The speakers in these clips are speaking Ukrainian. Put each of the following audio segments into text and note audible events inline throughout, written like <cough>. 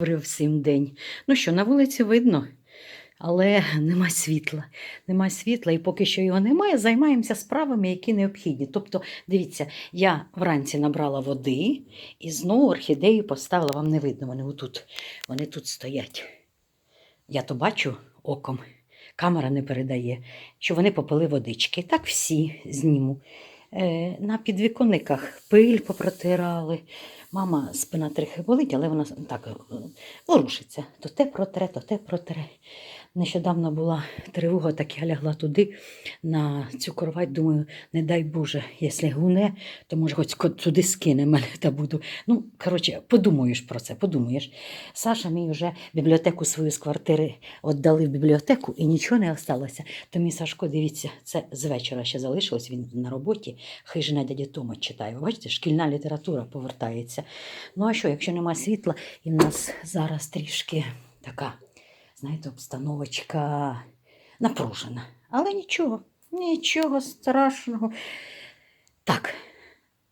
Говорив всім день. Ну що, на вулиці видно, але нема світла. Нема світла, і поки що його немає, займаємося справами, які необхідні. Тобто, дивіться, я вранці набрала води і знову орхідею поставила, вам не видно, вони отут, вони тут стоять. Я то бачу оком, камера не передає, що вони попили водички. Так всі зніму. Е, на підвіконниках пиль попротирали. Мама спина трохи болить, але вона так е, ворушиться. То те протре, то те протре. Нещодавно була тривога, так я лягла туди на цю кровать. Думаю, не дай Боже, якщо гуне, то може хоч туди скине мене та буду. Ну, коротше, подумаєш про це, подумаєш. Саша мій вже бібліотеку свою з квартири віддали в бібліотеку і нічого не осталося. То мій Сашко, дивіться, це з вечора ще залишилось, він на роботі. Хижина дядя Тома читає. Ви Бачите, шкільна література повертається. Ну а що, якщо нема світла, і в нас зараз трішки така, знаєте, обстановочка напружена. Але нічого, нічого страшного. Так,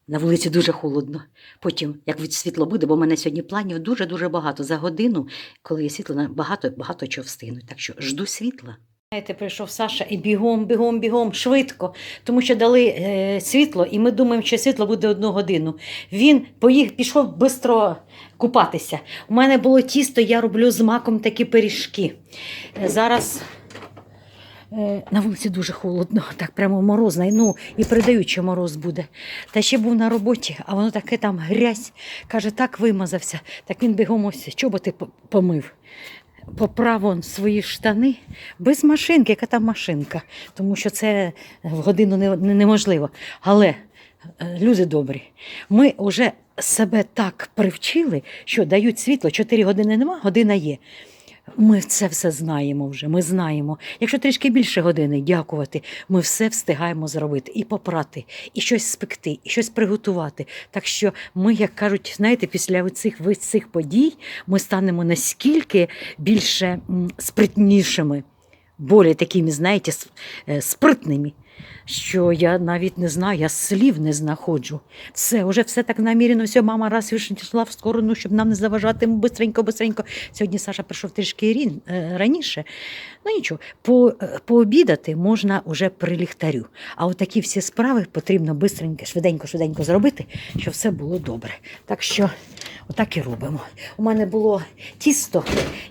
на вулиці дуже холодно. Потім, як світло буде, бо в мене сьогодні планів дуже-дуже багато. За годину, коли є світло, багато, багато чого встигнуть. Так що жду світла. Знаєте, прийшов Саша і бігом, бігом, бігом, швидко, тому що дали е, світло, і ми думаємо, що світло буде одну годину. Він поїх, пішов швидко купатися. У мене було тісто, я роблю з маком такі пиріжки. Е, зараз е, на вулиці дуже холодно, <laughs> так прямо морозно. Ну, і передають, що мороз буде. Та ще був на роботі, а воно таке там грязь. Каже, так вимазався. Так він бігом ось чоботи по- помив. Поправ он свої штани без машинки, яка там машинка, тому що це в годину не- не- неможливо. Але, е, люди добрі, ми вже себе так привчили, що дають світло, 4 години нема, година є. Ми це все знаємо вже. Ми знаємо. Якщо трішки більше години дякувати, ми все встигаємо зробити і попрати, і щось спекти, і щось приготувати. Так що ми, як кажуть, знаєте, після цих цих подій ми станемо наскільки більше спритнішими, более такими, знаєте, е, спритними. Що я навіть не знаю, я слів не знаходжу. Все, вже все так намірено. Все, мама раз йшла в сторону, щоб нам не заважати. Бистренько, бистренько. Сьогодні Саша прийшов трішки е, раніше. Ну нічого, по, е, пообідати можна уже при ліхтарю. А от такі всі справи потрібно бистренько, швиденько, швиденько зробити, щоб все було добре. Так що отак і робимо. У мене було тісто,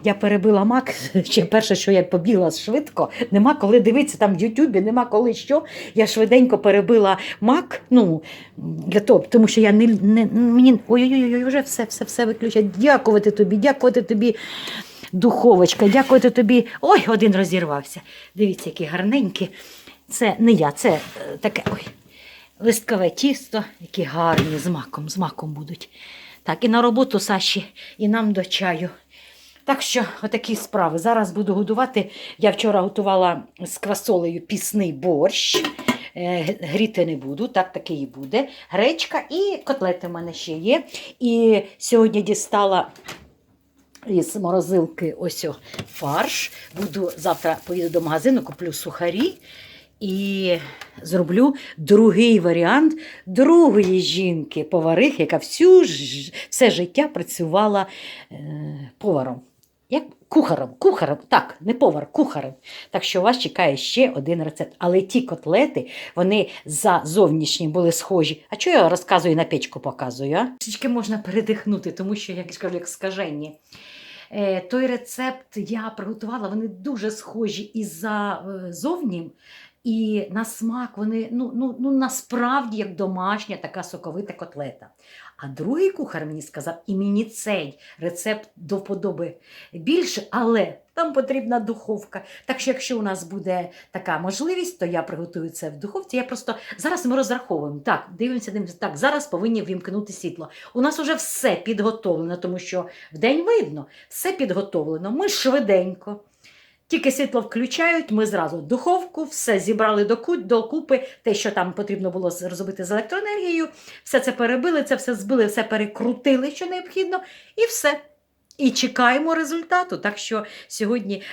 я перебила мак. <laughs> Ще перше, що я побігла швидко, нема коли дивитися там в Ютубі, нема коли що. Я швиденько перебила мак. Ну, для того, тому що я не, не мені ой-ой-ой, вже все, все, все виключать. Дякувати тобі, дякувати тобі. Духовочка, дякувати тобі. Ой, один розірвався. Дивіться, які гарненькі. Це не я, це е, таке ой, листкове тісто, які гарні з маком, з маком будуть. Так, і на роботу Саші, і нам до чаю. Так що, отакі справи. Зараз буду годувати. Я вчора готувала з квасолею пісний борщ. Е, Гріти не буду, так таки і буде. Гречка і котлети в мене ще є. І сьогодні дістала із морозилки ось фарш. Буду завтра поїду до магазину, куплю сухарі і зроблю другий варіант другої жінки, поварихи, яка всю все життя працювала е, поваром. Як кухарем, кухарем, так, не повар, кухарем. Так що вас чекає ще один рецепт. Але ті котлети, вони за зовнішні були схожі. А чого я розказую на печку показую? а? Трішки можна передихнути, тому що, як скажу, як скажені. Е, той рецепт я приготувала, вони дуже схожі і за е, зовнім, і на смак вони ну, ну, ну, насправді як домашня така соковита котлета. А другий кухар мені сказав, і мені цей рецепт до вподоби більше, але там потрібна духовка. Так що, якщо у нас буде така можливість, то я приготую це в духовці. Я просто зараз ми розраховуємо. Так, дивимося, дивимося. Так, зараз повинні вімкнути світло. У нас вже все підготовлено, тому що вдень видно, все підготовлено. Ми швиденько. Тільки світло включають, ми зразу духовку, все зібрали доку- докупи, те, що там потрібно було зробити з електроенергією, все це перебили, це все збили, все перекрутили, що необхідно, і все. І чекаємо результату. Так що сьогодні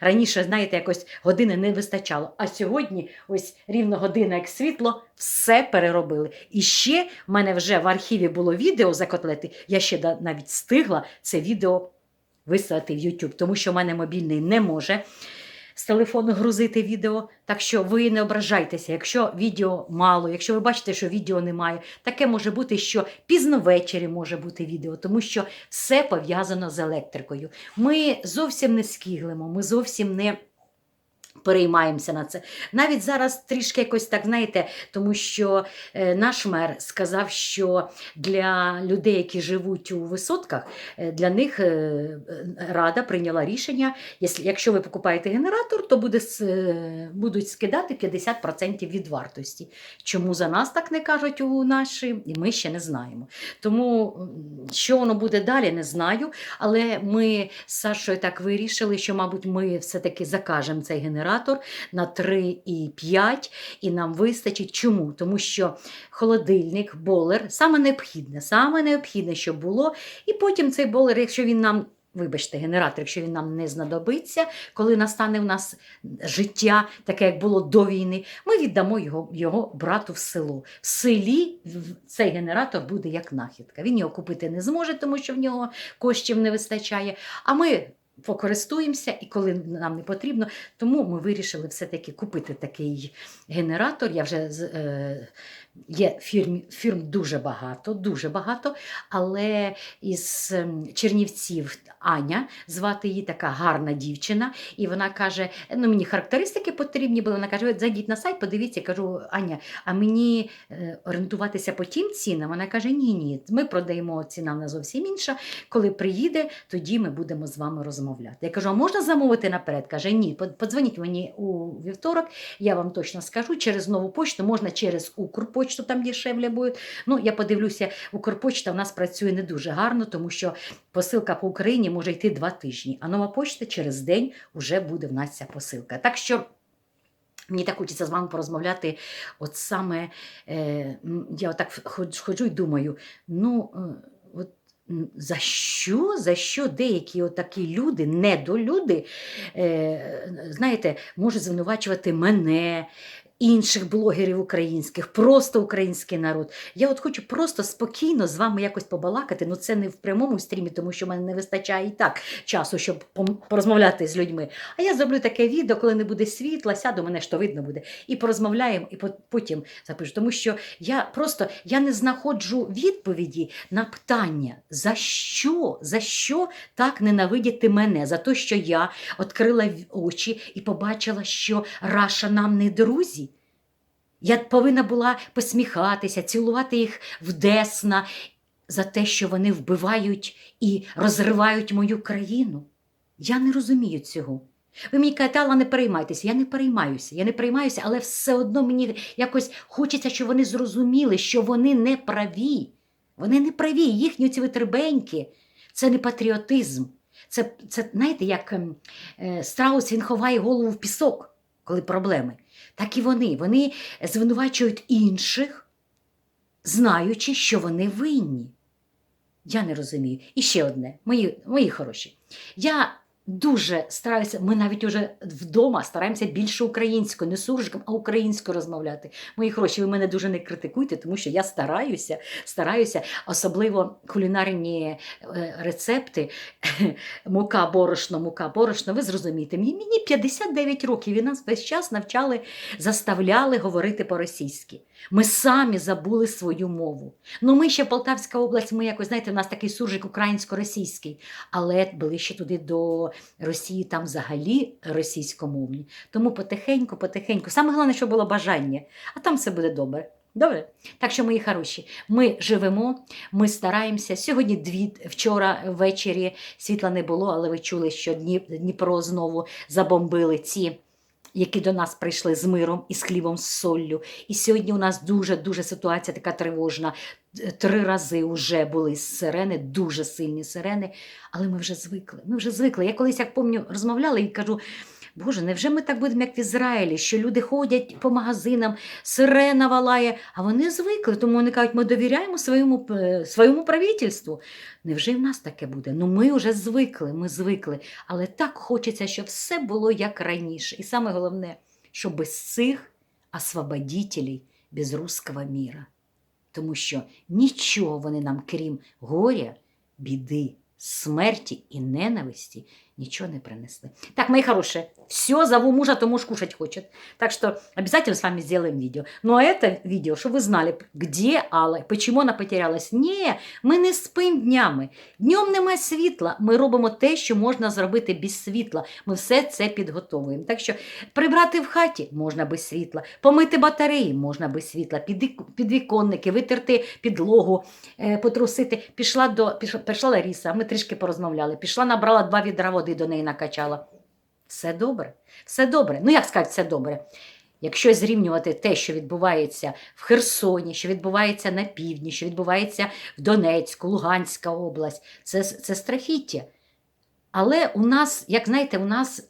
раніше, знаєте, якось години не вистачало. А сьогодні, ось рівно година, як світло, все переробили. І ще в мене вже в архіві було відео за котлети. Я ще навіть встигла це відео виставити в YouTube, тому що в мене мобільний не може з телефону грузити відео. Так що ви не ображайтеся, якщо відео мало, якщо ви бачите, що відео немає, таке може бути, що пізно ввечері може бути відео, тому що все пов'язано з електрикою. Ми зовсім не скіглимо, ми зовсім не. Переймаємося на це. Навіть зараз трішки якось так, знаєте, тому що е, наш мер сказав, що для людей, які живуть у висотках, е, для них е, рада прийняла рішення, якщо- ви покупаєте генератор, то буде, будуть скидати 50% від вартості. Чому за нас так не кажуть у наші, ми ще не знаємо. Тому що воно буде далі, не знаю. Але ми з Сашою так вирішили, що, мабуть, ми все-таки закажемо цей генератор на 3,5 і нам вистачить. Чому? Тому що холодильник, болер саме необхідне, саме необхідне, щоб було. І потім цей болер, якщо він нам. Вибачте, генератор, якщо він нам не знадобиться, коли настане в нас життя, таке як було до війни, ми віддамо його, його брату в село. В селі цей генератор буде як нахідка. Він його купити не зможе, тому що в нього коштів не вистачає. А ми покористуємося, і коли нам не потрібно, тому ми вирішили все-таки купити такий генератор. Я вже е, є фірм, фірм дуже багато, дуже багато. Але із ем, Чернівців Аня, звати її така гарна дівчина, і вона каже: ну мені характеристики потрібні були. Вона каже: зайдіть на сайт, подивіться. Я кажу, Аня, а мені е, орієнтуватися по тим цінам? Вона каже: Ні, ні, ми продаємо ціна в нас зовсім інша. Коли приїде, тоді ми будемо з вами розмовляти. Я кажу, а можна замовити наперед? Каже, ні, подзвоніть мені у вівторок, я вам точно скажу. Через нову почту можна через Укрпочту, там дешевле буде. Ну, я подивлюся, Укрпочта у нас працює не дуже гарно, тому що посилка по Україні може йти два тижні, а нова почта через день вже буде в нас ця посилка. Так що. Мені так хочеться з вами порозмовляти. От саме е, я отак ходжу і думаю, ну е, от за що, за що деякі отакі люди, недолюди, е, знаєте, можуть звинувачувати мене, інших блогерів українських, просто український народ. Я от хочу просто спокійно з вами якось побалакати. Ну це не в прямому стрімі, тому що в мене не вистачає і так часу, щоб порозмовляти з людьми. А я зроблю таке відео, коли не буде світла, сяду, мене ж то видно буде. І порозмовляємо, і по- потім запишу. Тому що я просто я не знаходжу відповіді на питання, за що, за що так ненавидіти мене? За те, що я відкрила очі і побачила, що Раша нам не друзі. Я повинна була посміхатися, цілувати їх в десна за те, що вони вбивають і розривають мою країну. Я не розумію цього. Ви мені кажете, Алла, не переймайтеся. Я не переймаюся, я не переймаюся, але все одно мені якось хочеться, щоб вони зрозуміли, що вони не праві. Вони не праві, їхні ці витребеньки це не патріотизм. Це, це знаєте, як ем, е, страус він ховає голову в пісок, коли проблеми. Так і вони. Вони звинувачують інших, знаючи, що вони винні. Я не розумію. І ще одне, мої, мої хороші. Я дуже стараюся, ми навіть уже вдома стараємося більше українською, не суржиком, а українською розмовляти. Мої хороші, ви мене дуже не критикуйте, тому що я стараюся, стараюся, особливо кулінарні е, рецепти, <laughs> мука, борошно, мука, борошно, ви зрозумієте, мені, мені 59 років, і нас весь час навчали, заставляли говорити по-російськи. Ми самі забули свою мову. Ну, ми ще Полтавська область, ми якось, знаєте, у нас такий суржик українсько-російський, але ближче туди до Росії там взагалі російськомовні. Тому потихеньку, потихеньку. Саме головне, щоб було бажання, а там все буде добре. Добре? Так що, мої хороші, ми живемо, ми стараємося. Сьогодні дві, вчора ввечері світла не було, але ви чули, що Дніп- Дніпро знову забомбили ці. Які до нас прийшли з миром і з хлібом з соллю. І сьогодні у нас дуже-дуже ситуація така тривожна. Три рази вже були сирени, дуже сильні сирени, але ми вже звикли. Ми вже звикли. Я колись, як пам'ятаю, розмовляла і кажу: Боже, невже ми так будемо, як в Ізраїлі, що люди ходять по магазинам, сирена валає, а вони звикли, тому вони кажуть, ми довіряємо своєму, е, своєму правительству. Невже і в нас таке буде? Ну ми вже звикли, ми звикли. Але так хочеться, щоб все було як раніше. І саме головне, що без цих освободителей, без руського міра. Тому що нічого вони нам, крім горя, біди смерті і ненависті ничего не принесли. Так, мои хорошие, все, зову мужа, то муж кушать хочет. Так что обязательно с вами сделаем видео. Ну а это видео, чтобы вы знали, где Алла, почему она потерялась. Ні, ми не спим днями. Днем немає світла. Ми робимо те, що можна зробити без світла. Ми все це підготовуємо. Так що прибрати в хаті можна без світла, помити батареї можна без світла, підвік- підвіконники, витерти підлогу, е, потрусити. Пішла до пішла, прийшла Ларіса, ми трішки порозмовляли. Пішла, набрала два відра води до неї накачала. Все добре, все добре. Ну як сказати, все добре. Якщо зрівнювати те, що відбувається в Херсоні, що відбувається на півдні, що відбувається в Донецьку, Луганська область, це, це страхіття. Але у нас, як знаєте, у нас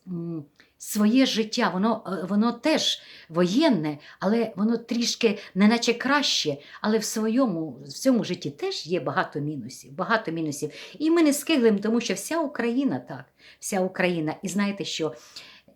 своє життя, воно, е, воно теж воєнне, але воно трішки не наче краще. Але в своєму в цьому житті теж є багато мінусів. Багато мінусів. І ми не скиглимо, тому що вся Україна так, вся Україна. І знаєте що?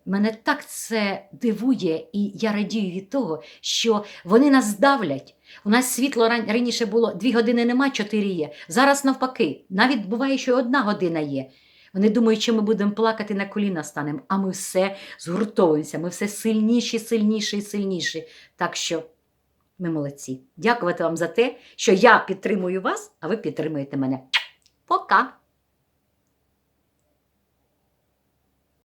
Мене так це дивує, і я радію від того, що вони нас давлять. У нас світло ран- раніше було дві години нема, чотири є. Зараз навпаки, навіть буває, що одна година є. Вони думають, що ми будемо плакати на коліна станемо, а ми все згуртовуємося, ми все сильніші, сильніші і сильніші. Так що ми молодці. Дякувати вам за те, що я підтримую вас, а ви підтримуєте мене. Пока!